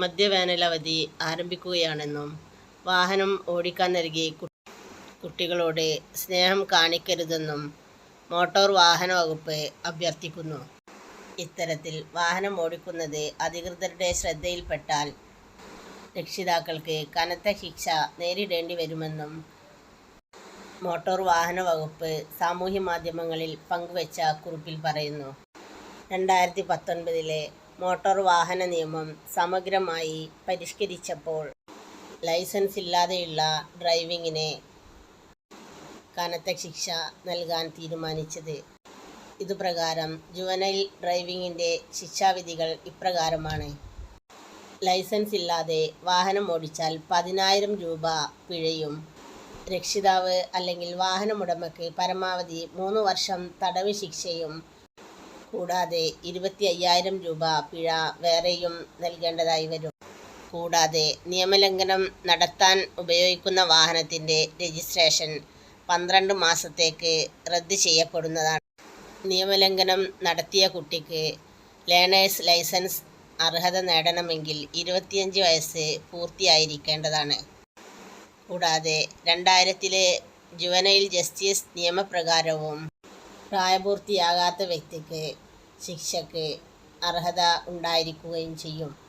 മദ്യവേനലവധി ആരംഭിക്കുകയാണെന്നും വാഹനം ഓടിക്കാൻ നൽകി കുട്ടികളോട് സ്നേഹം കാണിക്കരുതെന്നും മോട്ടോർ വാഹന വകുപ്പ് അഭ്യർത്ഥിക്കുന്നു. ഇത്തരത്തിൽ വാഹനം ഓടിക്കുന്നത് അധികൃതരുടെ ശ്രദ്ധയിൽപ്പെട്ടാൽ രക്ഷിതാക്കൾക്ക് കനത്ത ശിക്ഷ നേരിടേണ്ടി വരുമെന്നും മോട്ടോർ വാഹന വകുപ്പ് സാമൂഹ്യ മാധ്യമങ്ങളിൽ പങ്കുവച്ച കുറിപ്പിൽ പറയുന്നു. രണ്ടായിരത്തി പത്തൊൻപതിലെ മോട്ടോർ വാഹന നിയമം സമഗ്രമായി പരിഷ്കരിച്ചപ്പോൾ ലൈസൻസ് ഇല്ലാതെയുള്ള ഡ്രൈവിങ്ങിന് കനത്ത ശിക്ഷ നൽകാൻ തീരുമാനിച്ചത്. ഇതുപ്രകാരം ജുവനൈൽ ഡ്രൈവിങ്ങിന്റെ ശിക്ഷാവിധികൾ ഇപ്രകാരമാണ്. ലൈസൻസ് ഇല്ലാതെ വാഹനം ഓടിച്ചാൽ പതിനായിരം രൂപ പിഴയും. രക്ഷിതാവ് അല്ലെങ്കിൽ വാഹനമുടമയ്ക്ക് പരമാവധി മൂന്ന് വർഷം തടവ് ശിക്ഷയും കൂടാതെ ഇരുപത്തി അയ്യായിരം രൂപ പിഴ വേറെയും നൽകേണ്ടതായി വരും. കൂടാതെ നിയമലംഘനം നടത്താൻ ഉപയോഗിക്കുന്ന വാഹനത്തിന്റെ രജിസ്ട്രേഷൻ പന്ത്രണ്ട് മാസത്തേക്ക് റദ്ദ് ചെയ്യപ്പെടുന്നതാണ്. നിയമലംഘനം നടത്തിയ കുട്ടിക്ക് ലേണേഴ്സ് ലൈസൻസ് അർഹത നേടണമെങ്കിൽ ഇരുപത്തിയഞ്ച് വയസ്സ് പൂർത്തിയായിരിക്കേണ്ടതാണ്. കൂടാതെ രണ്ടായിരത്തിലെ ജുവനൈൽ ജസ്റ്റിസ് നിയമപ്രകാരവും പ്രായപൂർത്തിയാകാത്ത വ്യക്തിക്ക് ശിക്ഷയ്ക്ക് അർഹത ഉണ്ടായിരിക്കുകയും ചെയ്യും.